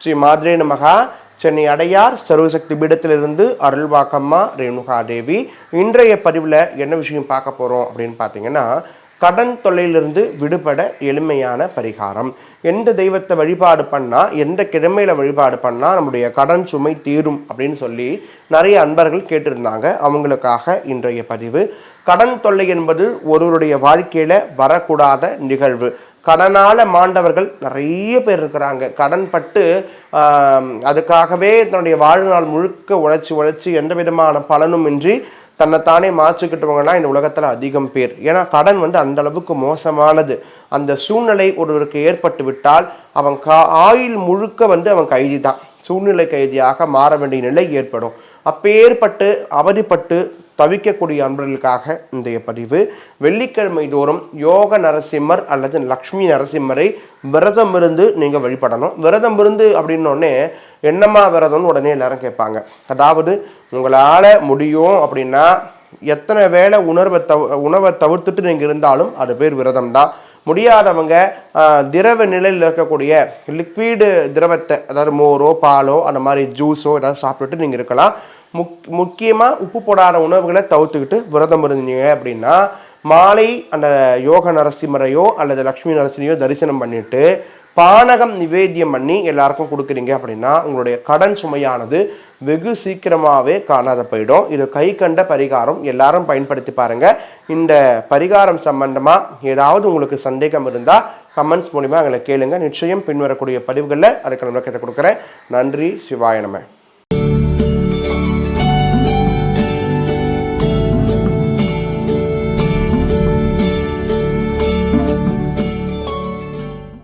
ஸ்ரீ மாதிரே நமகா. சென்னை அடையார் சர்வசக்தி பீடத்திலிருந்து அருள்வாக்கம்மா ரேணுகா தேவி இன்றைய பதிவில் என்ன விஷயம் பார்க்க போகிறோம் அப்படின்னு பார்த்தீங்கன்னா கடன் தொல்லையிலிருந்து விடுபட எளிமையான பரிகாரம். எந்த தெய்வத்தை வழிபாடு பண்ணால் எந்த கிழமையில் வழிபாடு பண்ணால் நம்முடைய கடன் சுமை தீரும் அப்படின்னு சொல்லி நிறைய அன்பர்கள் கேட்டிருந்தாங்க. அவங்களுக்காக இன்றைய பதிவு. கடன் தொல்லை என்பது ஒருவருடைய வாழ்க்கையில் வரக்கூடாத நிகழ்வு. கடனால் மாண்டவர்கள் நிறைய பேர் இருக்கிறாங்க. கடன் பட்டு அதுக்காகவே தன்னுடைய வாழ்நாள் முழுக்க உழைச்சி உழைச்சி எந்த விதமான பலனும் இன்றி தன்னைத்தானே மாற்றிக்கிட்டவங்கன்னா இந்த உலகத்தில் அதிகம் பேர். ஏன்னா கடன் வந்து அந்த அளவுக்கு மோசமானது. அந்த சூழ்நிலை ஒருவருக்கு ஏற்பட்டு விட்டால் அவன் கா ஆயுள் முழுக்க வந்து அவன் கைதி தான் சூழ்நிலை கைதியாக மாற வேண்டிய நிலை ஏற்படும். அப்பேற்பட்டு அவதிப்பட்டு தவிக்கக்கூடிய அன்பர்களுக்காக இன்றைய பதிவு. வெள்ளிக்கிழமை தோறும் யோக நரசிம்மர் அல்லது லக்ஷ்மி நரசிம்மரை விரதம் இருந்து நீங்கள் வழிபடணும். விரதம் இருந்து அப்படின்னோடனே என்னம்மா விரதம்னு உடனே எல்லாரும் கேட்பாங்க. அதாவது உங்களால் முடியும் அப்படின்னா எத்தனை வேளை உணர்வை தவ உணவை தவிர்த்துட்டு நீங்கள் இருந்தாலும் அது பேர் விரதம் தான் முடியாதவங்க திரவ நிலையில் இருக்கக்கூடிய லிக்விடு திரவத்தை அதாவது மோரோ பாலோ அந்த மாதிரி ஜூஸோ ஏதாவது சாப்பிட்டுட்டு நீங்கள் இருக்கலாம். முக் முக்கியமாக உப்பு போடாத உணவுகளை தவிர்த்துக்கிட்டு விரதம் இருந்தீங்க அப்படின்னா மாலை அந்த யோக நரசிம்மரையோ அல்லது லக்ஷ்மி நரசிம்மையோ தரிசனம் பண்ணிட்டு பானகம் நிவேத்தியம் பண்ணி எல்லாருக்கும் கொடுக்குறீங்க அப்படின்னா உங்களுடைய கடன் சுமையானது வெகு சீக்கிரமாகவே காணாத போயிடும். இது கை கண்ட பரிகாரம். எல்லாரும் பயன்படுத்தி பாருங்கள் இந்த பரிகாரம் சம்பந்தமாக ஏதாவது உங்களுக்கு சந்தேகம் இருந்தால் கமெண்ட்ஸ் மூலிமா எங்களை கேளுங்க. நிச்சயம் பின்வரக்கூடிய பதிவுகளில் அதுக்கான விளக்கத்தை கொடுக்குறேன். நன்றி. சிவாய